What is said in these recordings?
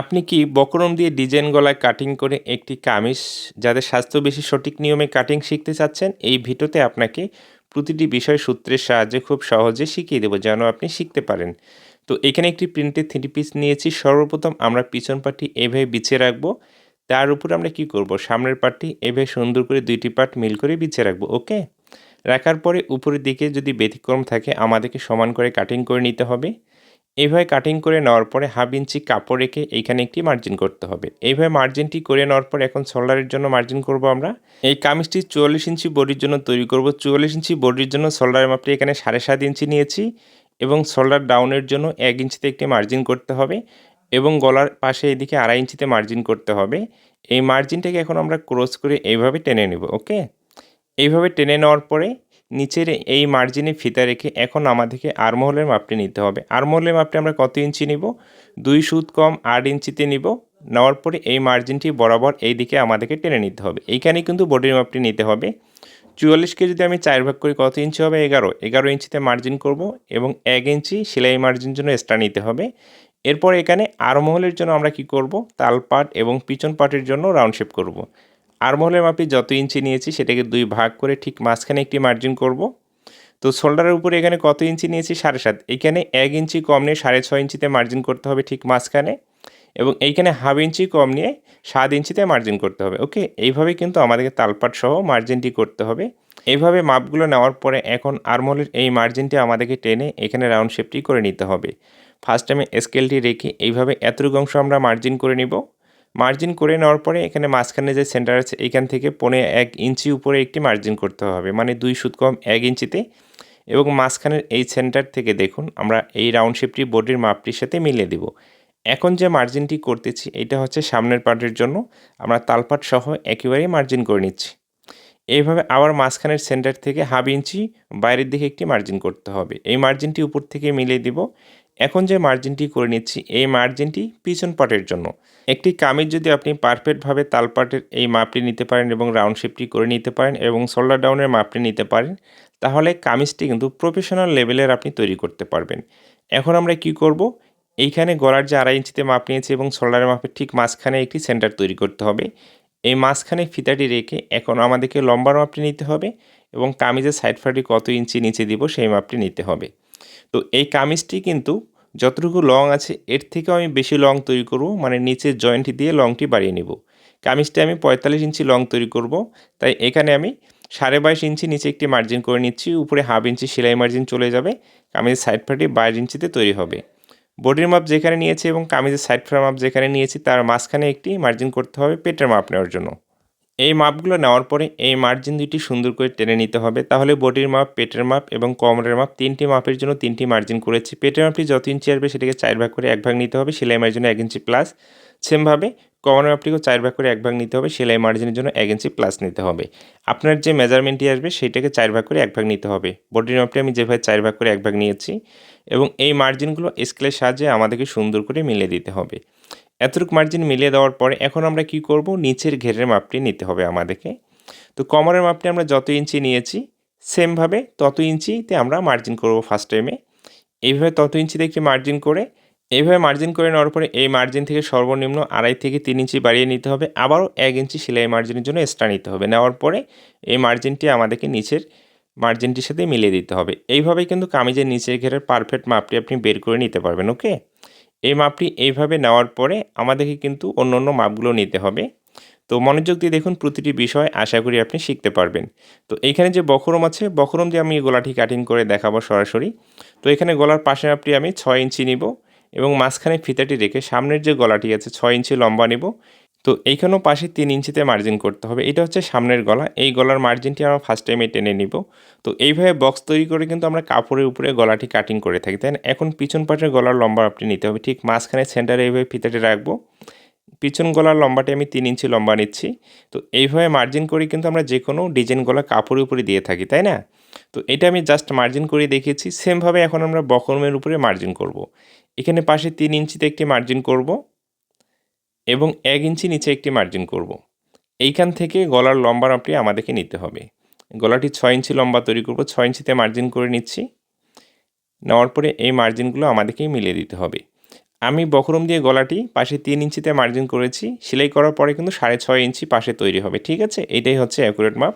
আপনি কি বকরম দিয়ে ডিজাইন গলায় কাটিং করে একটি কামিজ, যাদের স্বাস্থ্য বেশি সঠিক নিয়মে কাটিং শিখতে চাচ্ছেন, এই ভিডিওতে আপনাকে প্রতিটি বিষয় সূত্রের সাহায্যে খুব সহজে শিখিয়ে দেবো যেন আপনি শিখতে পারেন। তো এখানে একটি প্রিন্টের থ্রি পিস নিয়েছি। সর্বপ্রথম আমরা পিছন পাটি এভাবে বিছিয়ে রাখব। তার উপর আমরা কি করব? সামনের পাটটি এভাবে সুন্দর করে দুইটি পার্ট মিল করে বিছিয়ে রাখব, ওকে? রাখার পরে উপরের দিকে যদি ব্যতিক্রম থাকে, আমাদেরকে সমান করে কাটিং করে নিতে হবে। এইভাবে কাটিং করে নেওয়ার পরে হাফ ইঞ্চি কাপড় রেখে এইখানে একটি মার্জিন করতে হবে। এইভাবে মার্জিনটি করে নেওয়ার পর এখন সোল্ডারের জন্য মার্জিন করব আমরা। এই কামিজটি চুয়াল্লিশ ইঞ্চি বডির জন্য তৈরি করব। চুয়াল্লিশ ইঞ্চি বডির জন্য সোল্ডারের মাপটি এখানে সাড়ে সাত ইঞ্চি নিয়েছি এবং সোল্ডার ডাউনের জন্য এক ইঞ্চিতে একটি মার্জিন করতে হবে এবং গলার পাশে এদিকে আড়াই ইঞ্চিতে মার্জিন করতে হবে। এই মার্জিনটাকে এখন আমরা ক্রস করে এইভাবে টেনে নেব ওকে এইভাবে টেনে নেওয়ার পরে নিচের এই মার্জিনে ফিতা রেখে এখন আমাদেরকে আরমহলের মাপটি নিতে হবে। আরমহলের মাপটি আমরা কত ইঞ্চি নিব? দুই সুদ কম আট ইঞ্চিতে নিব। নেওয়ার পরে এই মার্জিনটি বরাবর এই দিকে আমাদেরকে টেনে নিতে হবে। এইখানে কিন্তু বডির মাপটি নিতে হবে। চুয়াল্লিশকে যদি আমি চার ভাগ করি কত ইঞ্চি হবে? এগারো। এগারো ইঞ্চিতে মার্জিন করব এবং এক ইঞ্চি সেলাই মার্জিন জন্য এক্সট্রা নিতে হবে। এরপর এখানে আরমহলের জন্য আমরা কি করব? তাল পাট এবং পিছন পাটের জন্য রাউন্ড শেপ করব। আরমহলের মাপে যত ইঞ্চি নিয়েছি সেটাকে দুই ভাগ করে ঠিক মাঝখানে একটি মার্জিন করব। তো শোল্ডারের উপরে এখানে কত ইঞ্চি নিয়েছি? সাড়ে সাত। এখানে এক ইঞ্চি কম নিয়ে সাড়ে ছয় ইঞ্চিতে মার্জিন করতে হবে ঠিক মাঝখানে এবং এইখানে হাফ ইঞ্চি কম নিয়ে সাত ইঞ্চিতে মার্জিন করতে হবে। ওকে? এইভাবে কিন্তু আমাদেরকে তালপাট সহ মার্জিনটি করতে হবে। এইভাবে মাপগুলো নেওয়ার পরে এখন আরমোলের এই মার্জিনটি আমাদেরকে টেনে এখানে রাউন্ড শেপটি করে নিতে হবে। ফার্স্ট টাইমে স্কেলটি রেখে এইভাবে এতটুকু অংশ আমরা মার্জিন করে নিব। মার্জিন করে নেওয়ার পরে এখানে মাঝখানে যে সেন্টার আছে এইখান থেকে পনে এক ইঞ্চি উপরে একটি মার্জিন করতে হবে। মানে দুই সুত কম এক ইঞ্চিতে। এবং মাঝখানের এই সেন্টার থেকে দেখুন, আমরা এই রাউন্ড শেপটি বডির মাপটির সাথে মিলিয়ে দেব। এখন যে মার্জিনটি করতেছি, এটা হচ্ছে সামনের পার্টের জন্য। আমরা তালপাট সহ একেবারেই মার্জিন করে নিচ্ছি। এইভাবে আবার মাঝখানের সেন্টার থেকে হাফ ইঞ্চি বাইরের দিকে একটি মার্জিন করতে হবে। এই মার্জিনটি উপর থেকে মিলিয়ে দিব। এখন যে মার্জিনটি করে নিচ্ছি, এই মার্জিনটি পিছন পাটের জন্য। একটি কামিজ যদি আপনি পারফেক্টভাবে তালপাটের এই মাপটি নিতে পারেন এবং রাউন্ড শেপটি করে নিতে পারেন এবং শোল্ডার ডাউনের মাপটি নিতে পারেন, তাহলে কামিজটি কিন্তু প্রফেশনাল লেভেলের আপনি তৈরি করতে পারবেন। এখন আমরা কি করব? এইখানে গলার যে আড়াই ইঞ্চিতে মাপ নিয়েছি এবং শোল্ডারের মাপের ঠিক মাঝখানে একটি সেন্টার তৈরি করতে হবে। এই মাঝখানে ফিতাটি রেখে এখন আমাদেরকে লম্বার মাপটি নিতে হবে এবং কামিজের সাইড ফাটি কত ইঞ্চি নিচে দিব সেই মাপটি নিতে হবে। তো এই কামিজটি কিন্তু যতটুকু লং আছে, এর থেকেও আমি বেশি লং তৈরি করব মানে নিচের জয়েন্টটি দিয়ে লংটি বাড়িয়ে নেব। কামিজটি আমি পঁয়তাল্লিশ ইঞ্চি লং তৈরি করব, তাই এখানে আমি সাড়ে বাইশ ইঞ্চি নিচে একটি মার্জিন করে নিচ্ছি, উপরে হাফ ইঞ্চি সেলাই মার্জিন চলে যাবে, কামিজের সাইড ফাটি বাইশ ইঞ্চিতে তৈরি হবে। বডির মাপ যেখানে নিয়েছি এবং কামিজের সাইড ফ্রাম মাপ যেখানে নিয়েছি, তার মাঝখানে একটি মার্জিন করতে হবে পেটের মাপ নেওয়ার জন্য। এই মাপগুলো নেওয়ার পরে এই মার্জিন দুইটি সুন্দর করে টেনে নিতে হবে। তাহলে বডির মাপ, পেটের মাপ এবং কোমরের মাপ তিনটি মাপের জন্য তিনটি মার্জিন করেছি। পেটের মাপটি যত ইঞ্চি আসবে সেটাকে চার ভাগ করে এক ভাগ নিতে হবে, সেলাই মার্জিন এক ইঞ্চি প্লাস সেমভাবে কোমরের মাপটিকেও চার ভাগ করে এক ভাগ নিতে হবে, সেলাই মার্জিনের জন্য এক ইঞ্চি প্লাস নিতে হবে। আপনার যে মেজারমেন্টটি আসবে সেইটাকে চার ভাগ করে এক ভাগ নিতে হবে। বডির মাপটি আমি যেভাবে চার ভাগ করে এক ভাগ নিয়েছি এবং এই মার্জিনগুলো স্কেলের সাহায্যে আমাদেরকে সুন্দর করে মিলে দিতে হবে। এতটুকু মার্জিন মিলিয়ে দেওয়ার পরে এখন আমরা কি করব? নিচের ঘেরের মাপটি নিতে হবে আমাদেরকে। তো কমরের মাপটি আমরা যত ইঞ্চি নিয়েছি সেমভাবে তত ইঞ্চিতে আমরা মার্জিন করব ফার্স্ট টাইমে এইভাবে তত ইঞ্চিতে একটি মার্জিন করে, এইভাবে মার্জিন করে নেওয়ার পরে এই মার্জিন থেকে সর্বনিম্ন আড়াই থেকে তিন ইঞ্চি বাড়িয়ে নিতে হবে। আবারও এক ইঞ্চি সেলাই মার্জিনের জন্য এক্সট্রা নিতে হবে। নেওয়ার পরে এই মার্জিনটি আমাদেরকে নিচের মার্জিনটির সাথে মিলিয়ে দিতে হবে। এইভাবেই কিন্তু কামিজের নিচের ঘেরের পারফেক্ট মাপটি আপনি বের করে নিতে পারবেন ওকে এই মাপটি এইভাবে নেওয়ার পরে আমাদেরকে কিন্তু অন্য অন্য মাপগুলো নিতে হবে। তো মনোযোগ দিয়ে দেখুন প্রতিটি বিষয় আশা করি আপনি শিখতে পারবেন। তো এইখানে যে বখরম আছে বখরম দিয়ে আমি গলাটি কাটিং করে দেখাবো সরাসরি। তো এখানে গলার পাশে মাপটি আমি ছয় ইঞ্চি নিব এবং মাঝখানে ফিতাটি রেখে সামনের যে গলাটি আছে, ছয় ইঞ্চি লম্বা নেব তো এইখানেও পাশে তিন ইঞ্চিতে মার্জিন করতে হবে। এটা হচ্ছে সামনের গলা। এই গলার মার্জিনটি আমরা ফার্স্ট টাইমে টেনে নিব। তো এইভাবে বক্স তৈরি করে কিন্তু আমরা কাপড়ের উপরে গলাটি কাটিং করে থাকি। তাই এখন পিছন পাটের গলার লম্বা আপনি নিতে হবে। ঠিক মাঝখানে সেন্টারে এইভাবে ফিতাটি রাখব। পিছন গলার লম্বাটি আমি তিন ইঞ্চি লম্বা নিচ্ছি। তো এইভাবে মার্জিন করে কিন্তু আমরা যে কোনো ডিজাইন গলা কাপড়ের উপরে দিয়ে থাকি, তাই না? তো এটা আমি জাস্ট মার্জিন করে দেখিয়েছি। সেমভাবে এখন আমরা বকরমের উপরে মার্জিন করব। এখানে পাশে তিন ইঞ্চিতে একটি মার্জিন করব। এবং এক ইঞ্চি নিচে একটি মার্জিন করব। এইখান থেকে গলার লম্বা মাপটি আমাদেরকে নিতে হবে। গলাটি ছয় ইঞ্চি লম্বা তৈরি করব, ছয় ইঞ্চিতে মার্জিন করে নিচ্ছি। নেওয়ার পরে এই মার্জিনগুলো আমাদেরকেই মিলিয়ে দিতে হবে। আমি বকরম দিয়ে গলাটি পাশে তিন ইঞ্চিতে মার্জিন করেছি। সেলাই করার পরে কিন্তু সাড়ে ছয় ইঞ্চি পাশে তৈরি হবে, ঠিক আছে? এটাই হচ্ছে অ্যাকুরেট মাপ।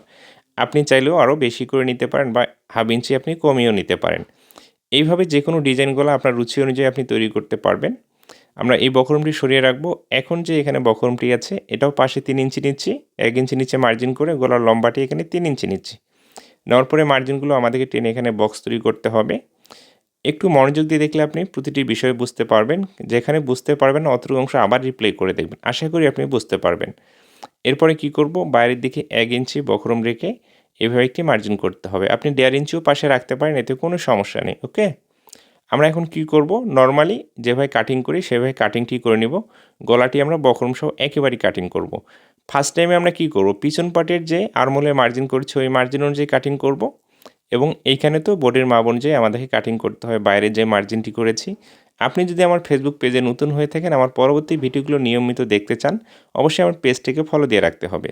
আপনি চাইলেও আরও বেশি করে নিতে পারেন বা হাফ ইঞ্চি আপনি কমিয়েও নিতে পারেন। এইভাবে যে কোনো ডিজাইনগুলো আপনার রুচি অনুযায়ী আপনি তৈরি করতে পারবেন। আমরা এই বকরমটি সরিয়ে রাখব। এখন যে এখানে বকরমটি আছে, এটাও পাশে তিন ইঞ্চি নিচ্ছি, এক ইঞ্চি নিচে মার্জিন করে, গলার লম্বাটি এখানে তিন ইঞ্চি নিচ্ছি। নেওয়ার পরে মার্জিনগুলো আমাদেরকে টেনে এখানে বক্স তৈরি করতে হবে। একটু মনোযোগ দিয়ে দেখলে আপনি প্রতিটি বিষয় বুঝতে পারবেন। যেখানে বুঝতে পারবেন অতটুকু অংশ আবার রিপ্লে করে দেখবেন। আশা করি আপনি বুঝতে পারবেন। এরপরে কি করব? বাইরের দিকে এক ইঞ্চি বকরম রেখে এভাবে একটি মার্জিন করতে হবে। আপনি দেড় ইঞ্চিও পাশে রাখতে পারেন, এতে কোনো সমস্যা নেই ওকে আমরা এখন কি করব? নর্মালি যেভাবে কাটিং করি সেভাবে কাটিংটি করে নিব। গলাটি আমরা বকরম সহ একেবারেই কাটিং করব। ফার্স্ট টাইমে আমরা কি করব? পিছন পাটের যে আরমোলে মার্জিন করছি, ওই মার্জিন অনুযায়ী কাটিং করব। এবং এইখানে তো বোর্ডের মাপ অনুযায়ী আমাদেরকে কাটিং করতে হয়। বাইরে যে মার্জিনটি করেছি। আপনি যদি আমার ফেসবুক পেজে নতুন হয়ে থাকেন, আমার পরবর্তী ভিডিওগুলো নিয়মিত দেখতে চান, অবশ্যই আমার পেজটিকে ফলো দিয়ে রাখতে হবে।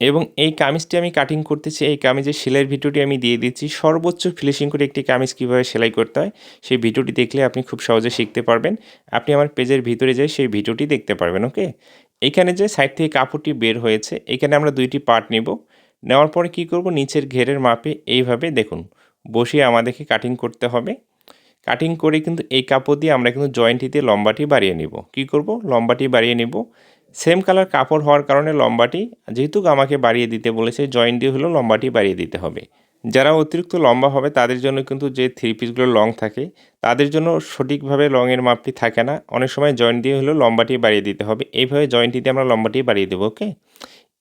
এবং এই কামিজটি আমি কাটিং করতেছি, এই কামিজের সেলাইয়ের ভিডিওটি আমি দিয়ে দিচ্ছি। সর্বোচ্চ ফিনিশিং করে একটি কামিজ কীভাবে সেলাই করতে হয়, সেই ভিডিওটি দেখলে আপনি খুব সহজে শিখতে পারবেন। আপনি আমার পেজের ভিতরে যেয়ে সেই ভিডিওটি দেখতে পারবেন, ওকে? এখানে যে সাইড থেকে কাপড়টি বের হয়েছে, এখানে আমরা দুইটি পার্ট নিব। নেওয়ার পরে কি করব, নিচের ঘেরের মাপে এইভাবে দেখুন, বসিয়ে আমাদেরকে কাটিং করতে হবে। কাটিং করে কিন্তু এই কাপড় দিয়ে আমরা কিন্তু জয়েন্টিতে লম্বাটি বাড়িয়ে নিব। কি করব, লম্বাটি বাড়িয়ে নিব। সেম কালার কাপড় হওয়ার কারণে লম্বাটি, যেহেতু আমাকে বাড়িয়ে দিতে বলেছে জয়েন্ট দিয়ে হলেও লম্বাটি বাড়িয়ে দিতে হবে। যারা অতিরিক্ত লম্বা হবে, তাদের জন্য কিন্তু যে থ্রি পিসগুলো লং থাকে, তাদের জন্য সঠিকভাবে লংয়ের মাপটি থাকে না। অনেক সময় জয়েন্ট দিয়ে হলেও লম্বাটি বাড়িয়ে দিতে হবে। এইভাবে জয়েন্টিতে আমরা লম্বাটি বাড়িয়ে দেবো ওকে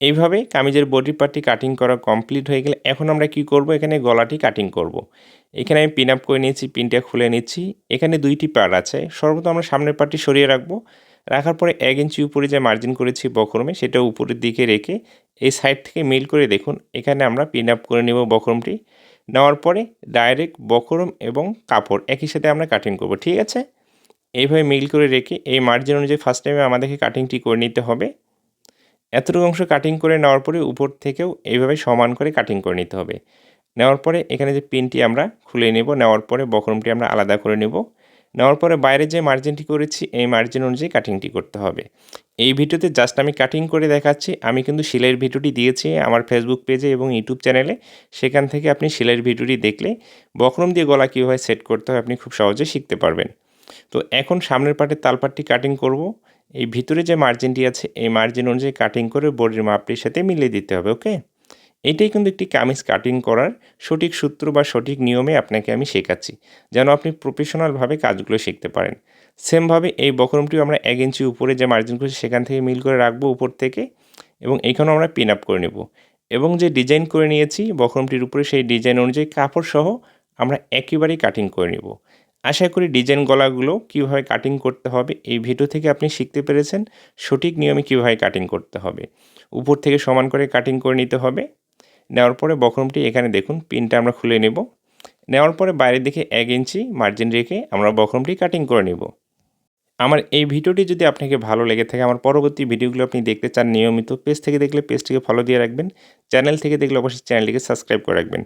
এইভাবে কামিজের বডি পার্টটি কাটিং করা কমপ্লিট হয়ে গেলে, এখন আমরা কি করব? এখানে গলাটি কাটিং করব। এখানে আমি পিন আপ করে নিয়েছি পিনটা খুলে নিচ্ছি। এখানে দুইটি পার্ট আছে। সর্বত আমরা সামনের পার্টটি সরিয়ে রাখব। রাখার পরে এক ইঞ্চি উপরে যে মার্জিন করেছি বক্রমে, সেটা উপরের দিকে রেখে এই সাইড থেকে মিল করে দেখুন। এখানে আমরা পিন আপ করে নেব বক্রমটি। নেওয়ার পরে ডাইরেক্ট বক্রম এবং কাপড় একই সাথে আমরা কাটিং করব, ঠিক আছে? এইভাবে মিল করে রেখে এই মার্জিন অনুযায়ী ফার্স্ট টাইমে আমাদেরকে কাটিংটি করে নিতে হবে। এতটুকু অংশ কাটিং করে নেওয়ার পরে উপর থেকেও এইভাবে সমান করে কাটিং করে নিতে হবে। নেওয়ার পরে এখানে যে পিনটি আমরা খুলে নেব, নেওয়ার পরে বক্রমটি আমরা আলাদা করে নেব। নেওয়ার পরে বাইরে যে মার্জিনটি করেছি, এই মার্জিন অনুযায়ী কাটিংটি করতে হবে। এই ভিডিওতে জাস্ট আমি কাটিং করে দেখাচ্ছি। আমি কিন্তু সেলাইয়ের ভিডিওটি দিয়েছি আমার ফেসবুক পেজে এবং ইউটিউব চ্যানেলে সেখান থেকে আপনি সেলাইয়ের ভিডিওটি দেখলে বক্রম দিয়ে গলা কীভাবে সেট করতে হয় আপনি খুব সহজে শিখতে পারবেন। তো এখন সামনের পাটের তালপাটটি কাটিং করব। এই ভিতরে যে মার্জিনটি আছে, এই মার্জিন অনুযায়ী কাটিং করে বডির মাপটির সাথে মিলিয়ে দিতে হবে ওকে এটাই কিন্তু একটি কামিজ কাটিং করার সঠিক সূত্র বা সঠিক নিয়মে আপনাকে আমি শেখাচ্ছি, যেন আপনি প্রফেশনালভাবে কাজগুলো শিখতে পারেন। সেমভাবে এই বকরমটিও আমরা এক ইঞ্চি উপরে যে মার্জিন করছি সেখান থেকে মিল করে রাখব উপর থেকে এবং এইখানেও আমরা পিন আপ করে নেব। এবং যে ডিজাইন করে নিয়েছি, বকরমটির উপরে সেই ডিজাইন অনুযায়ী কাপড় সহ আমরা একেবারেই কাটিং করে নেব। আশা করি ডিজাইন গলাগুলো কীভাবে কাটিং করতে হবে, এই ভিডিও থেকে আপনি শিখতে পেরেছেন। সঠিক নিয়মে কীভাবে কাটিং করতে হবে, উপর থেকে সমান করে কাটিং করে নিতে হবে। নেওয়ার পরে বক্রমটি এখানে দেখুন, পিনটা আমরা খুলে নেব। নেওয়ার পরে বাইরের দিকে এক ইঞ্চি মার্জিন রেখে আমরা বক্রমটি কাটিং করে নেব। আমার এই ভিডিওটি যদি আপনাকে ভালো লেগে থাকে, আমার পরবর্তী ভিডিওগুলো আপনি দেখতে চান নিয়মিত, পেজ থেকে দেখলে পেজটিকে ফলো দিয়ে রাখবেন চ্যানেল থেকে দেখলে অবশ্যই চ্যানেলটিকে সাবস্ক্রাইব করে রাখবেন।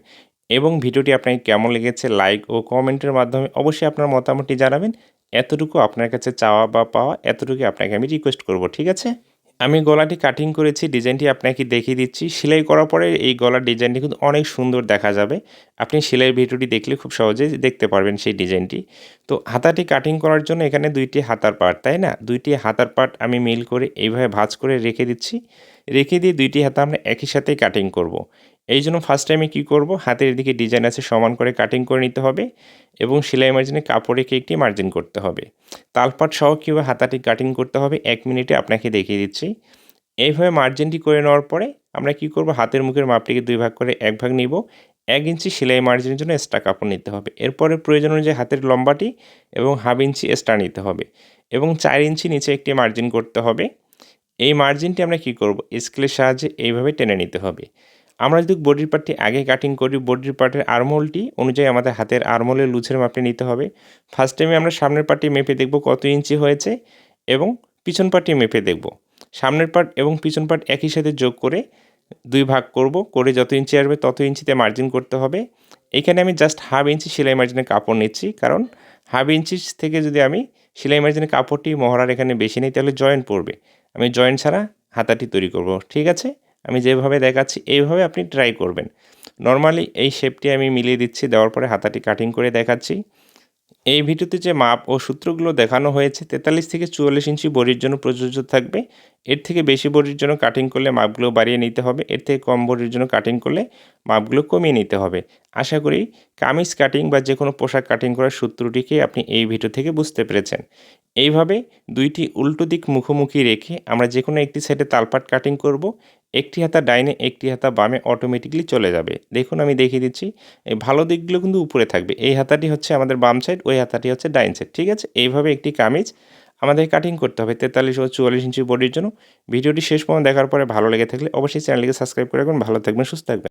এবং ভিডিওটি আপনাকে কেমন লেগেছে লাইক ও কমেন্টের মাধ্যমে অবশ্যই আপনার মতামতটি জানাবেন। এতটুকু আপনার কাছে চাওয়া বা পাওয়া এতটুকু আপনাকে আমি রিকোয়েস্ট করব, ঠিক আছে? আমি গলাটি কাটিং করেছি ডিজাইনটি আপনাকে দেখিয়ে দিচ্ছি। সেলাই করার পরে এই গলার ডিজাইনটি কিন্তু অনেক সুন্দর দেখা যাবে। আপনি সেলাইয়ের ভিডিওটি দেখলে খুব সহজেই দেখতে পারবেন সেই ডিজাইনটি তো হাতাটি কাটিং করার জন্য এখানে দুইটি হাতার পার্ট তাই না? দুইটি হাতার পার্ট আমি মিল করে এইভাবে ভাঁজ করে রেখে দিচ্ছি। রেখে দিয়ে দুইটি হাতা আমরা একই সাথেই কাটিং করব। এই জন্য ফার্স্ট টাইমে কী করব? হাতের দিকে ডিজাইন আছে, সমান করে কাটিং করে নিতে হবে এবং সেলাই মার্জিনে কাপড়ে একটি মার্জিন করতে হবে। তালপাট সহ কীভাবে হাতাটি কাটিং করতে হবে, এক মিনিটে আপনাকে দেখিয়ে দিচ্ছি। এইভাবে মার্জিনটি করে নেওয়ার পরে আমরা কি করব? হাতের মুখের মাপটিকে দুই ভাগ করে এক ভাগ নিব। এক ইঞ্চি সেলাই মার্জিনের জন্য এক্সট্রা কাপড় নিতে হবে। এরপরে প্রয়োজন অনুযায়ী হাতের লম্বাটি এবং হাফ ইঞ্চি এক্সট্রা নিতে হবে এবং চার ইঞ্চি নিচে একটি মার্জিন করতে হবে। এই মার্জিনটি আমরা কি করব? স্কেলের সাহায্যে এইভাবে টেনে নিতে হবে। আমরা যদি বডির পার্টটি আগে কাটিং করি, বডির পার্টের আরমোলটি অনুযায়ী আমাদের হাতের আরমোলের লুচের মাপটি নিতে হবে। ফার্স্ট টাইমে আমরা সামনের পার্টটি মেপে দেখব কত ইঞ্চি হয়েছে এবং পিছন পার্টটি মেপে দেখব। সামনের পার্ট এবং পিছন পার্ট একই সাথে যোগ করে দুই ভাগ করব, করে যত ইঞ্চি আসবে তত ইঞ্চিতে মার্জিন করতে হবে। এখানে আমি জাস্ট হাফ ইঞ্চি সেলাই মার্জিনের কাপড় নিচ্ছি, কারণ হাফ ইঞ্চি থেকে যদি আমি সেলাই মার্জিনের কাপড়টি মহড়ার এখানে বেশি নেই, তাহলে জয়েন্ট পড়বে। আমি জয়েন্ট ছাড়া হাতাটি তৈরি করব, ঠিক আছে? আমি যেভাবে দেখাচ্ছি, এইভাবে আপনি ট্রাই করবেন। নর্মালি এই শেপটি আমি মিলিয়ে দিচ্ছি, দেওয়ার পরে হাতাটি কাটিং করে দেখাচ্ছি। এই ভিডিওতে যে মাপ ও সূত্রগুলো দেখানো হয়েছে, তেতাল্লিশ থেকে চুয়াল্লিশ ইঞ্চি বড়ির জন্য প্রযোজ্য থাকবে। এর থেকে বেশি বড়ির জন্য কাটিং করলে মাপগুলো বাড়িয়ে নিতে হবে, এর থেকে কম বড়ির জন্য কাটিং করলে মাপগুলো কমিয়ে নিতে হবে। আশা করি কামিজ কাটিং বা যে কোনো পোশাক কাটিং করার সূত্রটিকে আপনি এই ভিডিও থেকে বুঝতে পেরেছেন। এইভাবে দুইটি উল্টো দিক মুখোমুখি রেখে আমরা যে কোনো একটি সাইডে তালপাট কাটিং করব একটি হাতা ডাইনে, একটি হাতা বামে অটোমেটিকলি চলে যাবে। দেখুন, আমি দেখিয়ে দিচ্ছি, এই ভালো দিকগুলো কিন্তু উপরে থাকবে। এই হাতাটি হচ্ছে আমাদের বাম সাইড ওই হাতাটি হচ্ছে ডাইন সাইড ঠিক আছে? এইভাবে একটি কামিজ আমাদের কাটিং করতে হবে, তেতাল্লিশ ও চুয়াল্লিশ ইঞ্চি বডির জন্য। ভিডিওটি শেষ পর্যন্ত দেখার পরে ভালো লেগে থাকলে অবশ্যই চ্যানেলটিকে সাবস্ক্রাইব করে রাখবেন। ভালো থাকবেন, সুস্থ থাকবেন।